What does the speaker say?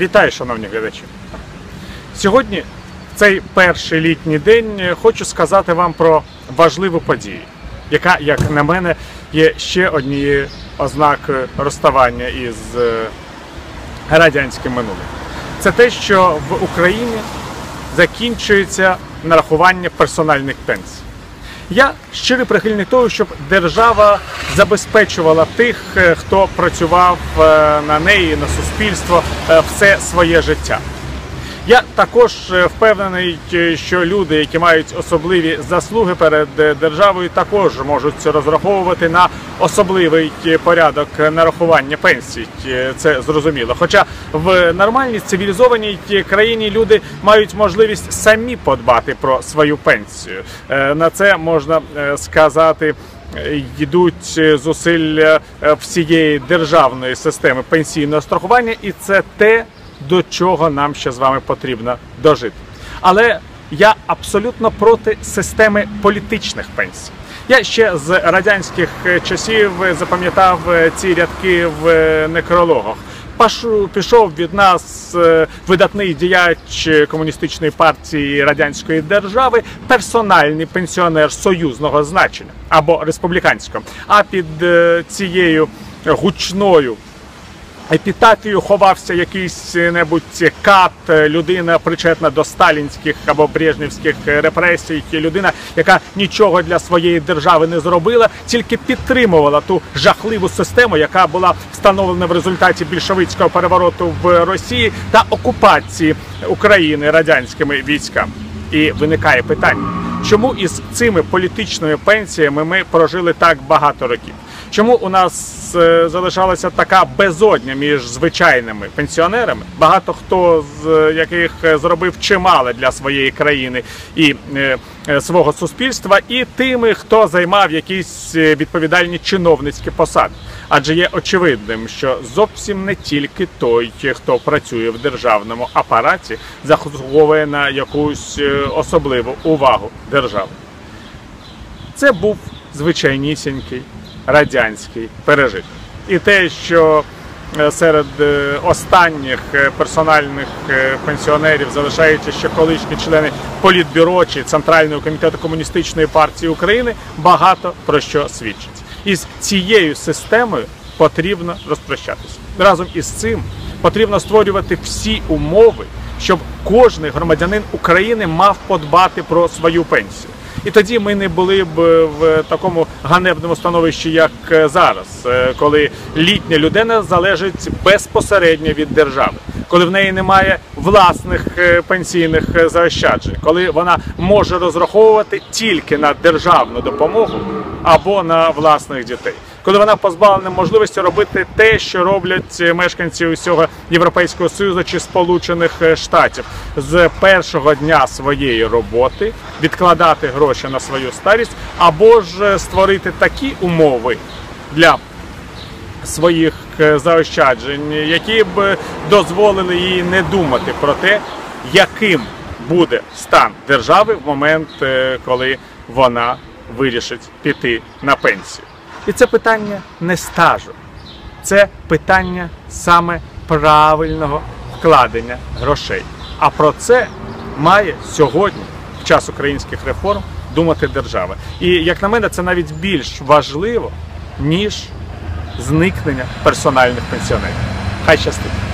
Вітаю, шановні глядачі. Сьогодні, в цей перший літній день, е, хочу сказати вам про важливу подію, яка, як на мене, є ще однією ознакою розставання із е, радянським минулим. Це те, що в Україні закінчується нарахування персональних пенсій. Я щирий прихильник того, щоб держава забезпечувала тих, е, хто працював е, на неї, на суспільство е, все своє життя. Я також впевнений, що люди, які мають особливі заслуги перед державою, також можуть розраховувати на особливий порядок нарахування пенсій. Це зрозуміло. Хоча в нормальній цивілізованій країні люди мають можливість самі подбати про свою пенсію. На це можна сказати. Йдуть е, зусилля е, всієї державної системи пенсійного страхування, і це те, до чого нам ще з вами потрібно дожити. Але я абсолютно проти системи політичних пенсій. Я ще з радянських е, часів запам'ятав ці рядки в некрологах. Пішов від нас е, видатний діяч комуністичної партії радянської держави, персональний пенсіонер союзного значення або республіканського. А під е, цією гучною епітафію ховався якийсь небудь кат, е, людина причетна до сталінських або брежнівських е, репресій, людина, яка нічого для своєї держави не зробила, тільки підтримувала ту жахливу систему, яка була встановлена в результаті більшовицького перевороту в Росії та окупації України радянськими військами. І виникає питання, чому із цими політичними пенсіями ми прожили так багато років? Чому у нас е, залишалася така безодня між звичайними пенсіонерами, багато хто з е, яких е, зробив чимало для своєї країни і свого суспільства, і тими, хто займав якісь відповідальні чиновницькі посади? Адже є очевидним, що зовсім не тільки той, хто працює в державному апараті, заслуговує на якусь особливу увагу держави. Це був звичайнісінький радянський пережиток. І те, що е, серед е, останніх е, персональних пенсіонерів залишаються ще колишні члени Політбюро чи Центрального комітету Комуністичної партії України, багато про що свідчить. Із цією системою потрібно розпрощатися. Разом із цим потрібно створювати всі умови, щоб кожен громадянин України мав подбати про свою пенсію. І тоді ми не були б в такому ганебному становищі, як е, зараз, е, коли літня людина залежить безпосередньо від держави, коли в неї немає власних е, пенсійних заощаджень, коли вона може розраховувати тільки на державну допомогу або на власних дітей. Коли вона позбавлена можливості робити те, що роблять мешканці усього Європейського Союзу чи Сполучених е, Штатів з першого дня своєї роботи відкладати гроші на свою старість, або ж е, створити такі умови для своїх е, заощаджень, які б дозволили їй не думати про те, яким буде стан держави в момент, коли вона вирішить піти на пенсію. І це питання не стажу, це питання саме правильного вкладення грошей. А про це має сьогодні, в час українських реформ, думати держава. І як на мене, це навіть більш важливо, ніж зникнення персональних пенсіонерів. Хай щастить!